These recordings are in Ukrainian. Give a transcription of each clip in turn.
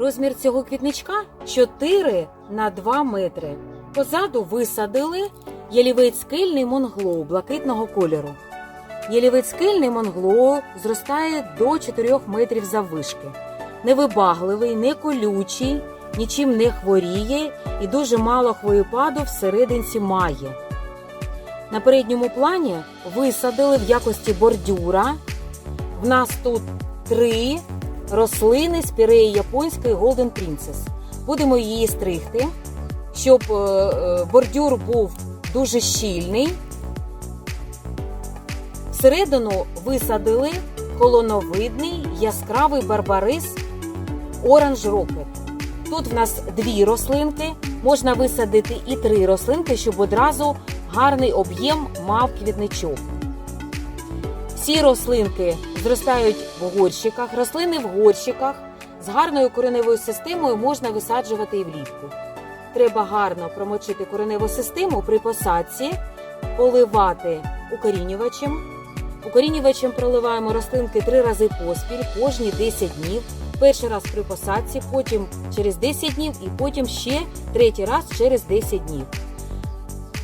Розмір цього квітничка 4 на 2 метри. Позаду висадили ялівець скельний монглоу блакитного кольору. Ялівець скельний монглоу зростає до 4 метрів заввишки. Невибагливий, не колючий, нічим не хворіє і дуже мало хвоєпаду всерединці має. На передньому плані висадили в якості бордюра. В нас тут три рослини з піреї японської Golden Princess. Будемо її стригти, щоб е, е, бордюр був дуже щільний. Всередину висадили колоновидний яскравий барбарис Orange Rocket. Тут в нас дві рослинки, можна висадити і три рослинки, щоб одразу гарний об'єм мав квітничок. Всі рослинки зростають в горщиках. Рослини в горщиках з гарною кореневою системою можна висаджувати і влітку. Треба гарно промочити кореневу систему при посадці, поливати укорінювачем. Укорінювачем проливаємо рослинки три рази поспіль, кожні 10 днів. Перший раз при посадці, потім через 10 днів і потім ще третій раз через 10 днів.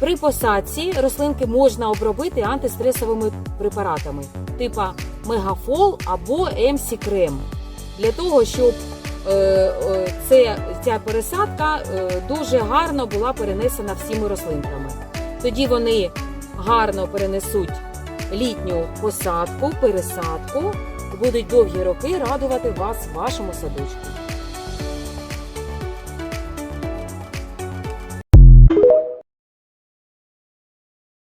При посадці рослинки можна обробити антистресовими препаратами, типа мегафол або МС крем для того, щоб е, е, це, ця пересадка е, дуже гарно була перенесена всіми рослинками. Тоді вони гарно перенесуть літню посадку, пересадку будуть довгі роки радувати вас в вашому садочку.